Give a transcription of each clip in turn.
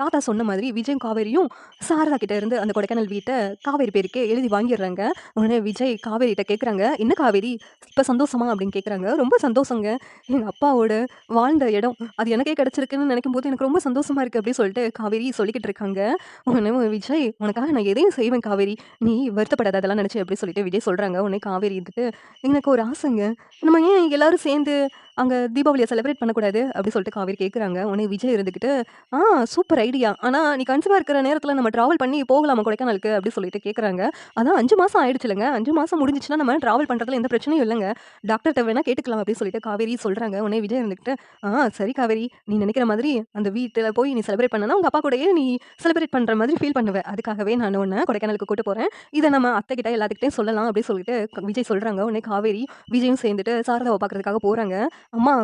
தாத்தா சொன்ன மாதிரி விஜயும் காவேரியும் சாரதா கிட்ட இருந்து அந்த கொடைக்கானல் வீட்டை காவேரி பேருக்கே எழுதி வாங்கிடுறாங்க. உடனே விஜய் காவேரிகிட்ட கேட்குறாங்க என்ன காவேரி? இப்போ சந்தோஷமா? அப்படின்னு கேட்குறாங்க ரொம்ப சந்தோஷங்க. எங்கள் அப்பாவோட வாழ்ந்த இடம். அது எனக்கே கிடச்சிருக்குன்னு நினைக்கும் போது எனக்கு ரொம்ப சந்தோஷமா இருக்குது அப்படின்னு சொல்லிட்டு காவேரி சொல்லிக்கிட்டு இருக்காங்க. உடனே விஜய் உனக்காக நான் எதையும் செய்வேன் காவேரி. நீ வருத்தப்படாத அதெல்லாம் நினச்சி அப்படின்னு சொல்லிட்டு விஜய் சொல்கிறாங்க உடனே காவேரி இருந்துட்டு எனக்கு ஒரு ஆசைங்க. நம்ம ஏன் எல்லாரும் சேர்ந்து அங்கே தீபாவளியை செலிப்ரேட் பண்ணக்கூடாது அப்படி சொல்லிட்டு காவேரி கேட்குறாங்க உடனே விஜய் இருந்துக்கிட்டு ஆ சூப்பர் ஐடியா ஆனால் நீ கன்சிவாக இருக்கிற நேரத்தில் நம்ம ட்ராவல் பண்ணி போகலாமா கொடைக்கானலுக்கு? அப்படி சொல்லிட்டு கேட்குறாங்க அதான் அஞ்சு மாதம் ஆயிடுச்சுலங்க. அஞ்சு மாதம் முடிஞ்சிச்சுன்னா நம்ம ட்ராவல் பண்ணுறதுல எந்த பிரச்சனையும் இல்லைங்க. டாக்டர்கிட்ட வேணால் கேட்டுக்கலாம் அப்படின்னு சொல்லிட்டு காவேரி சொல்கிறாங்க உடனே விஜய் இருந்துக்கிட்டு ஆ சரி காவேரி. நீ நினைக்கிற மாதிரி அந்த வீட்டில் போய் நீ செலிப்ரேட் பண்ணனா உங்கள் அப்பா கூடயே நீ செலிப்ரேட் பண்ணுற மாதிரி ஃபீல் பண்ணுவேன் அதுக்காகவே நான் ஒன்று கொடைக்கானலுக்கு கூட்டு போகிறேன் இதை நம்ம அத்தைக்கிட்ட எல்லாத்துக்கிட்டையும் சொல்லலாம். அப்படின்னு சொல்லிட்டு விஜய் சொல்கிறாங்க உடனே காவேரி விஜயும் சேர்ந்துட்டு சாரதாவை பார்க்குறதுக்காக போகிறாங்க அம்மா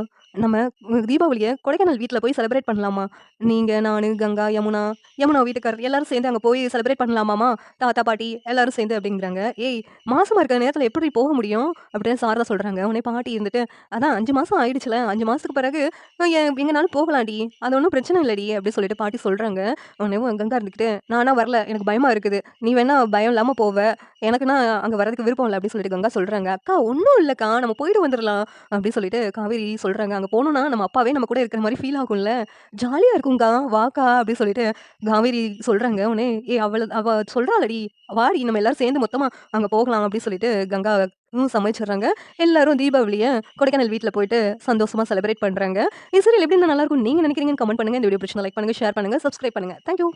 நம்ம தீபாவளியை கொடைக்கானல் வீட்டில் போய் செலிப்ரேட் பண்ணலாமா? நீங்கள் நான் கங்கா யமுனா யமுனா வீட்டுக்காரர் எல்லாரும் சேர்ந்து அங்கே போய் செலிப்ரேட் பண்ணலாமாமா? தாத்தா பாட்டி எல்லாரும் சேர்ந்து அப்படிங்கிறாங்க. ஏய் மாசமா இருக்கிற நேரத்தில் எப்படி போக முடியும்? அப்படின்னு சாரதா சொல்கிறாங்க உடனே பாட்டி இருந்துட்டு அதான் அஞ்சு மாதம் ஆயிடுச்சுல. அஞ்சு மாதத்துக்கு பிறகு எங்கனாலும் போகலாம்டி. அது ஒன்றும் பிரச்சனை இல்லடி. அப்படின்னு சொல்லிட்டு பாட்டி சொல்கிறாங்க உடனே கங்கா இருந்துக்கிட்டு நானா வரல. எனக்கு பயமாக இருக்குது. நீ வேணா பயம் இல்லாமல் போவ. எனக்குன்னா அங்கே வரதுக்கு விருப்பம் இல்லை. அப்படின்னு சொல்லிட்டு கங்கா சொல்கிறாங்க அக்கா ஒன்றும் இல்லைக்கா. நம்ம போயிட்டு வந்துடலாம் அப்படின்னு சொல்லிட்டு காவேரி சொல்கிறாங்க அங்கே போகணுன்னா நம்ம அப்பாவே நம்ம கூட இருக்கிற மாதிரி ஃபீல் ஆகும்ல. ஜாலியாக இருக்குங்கா வாக்கா அப்படின்னு சொல்லிட்டு காவேரி சொல்கிறாங்க உடனே ஏ அவள் அவ சொல்கிறாளடி வாடி நம்ம எல்லாரும் சேர்ந்து மொத்தமாக அங்கே போகலாம் அப்படின்னு சொல்லிட்டு கங்கா சமைச்சிடுறாங்க. எல்லாரும் தீபாவளியை கொடைக்கானல் வீட்டில் போயிட்டு சந்தோஷமா செலிப்ரேட் பண்ணுறாங்க இது சரி எப்படி நல்லா இருக்கும்? நீங்கள் நினைக்கிறீங்கன்னு கமெண்ட் பண்ணுங்க. இந்த வீடியோ பிரச்சனை லைக் பண்ணுங்க ஷேர் பண்ணுங்கள் சப்ஸ்கிரைப் பண்ணுங்க. தேங்க்யூ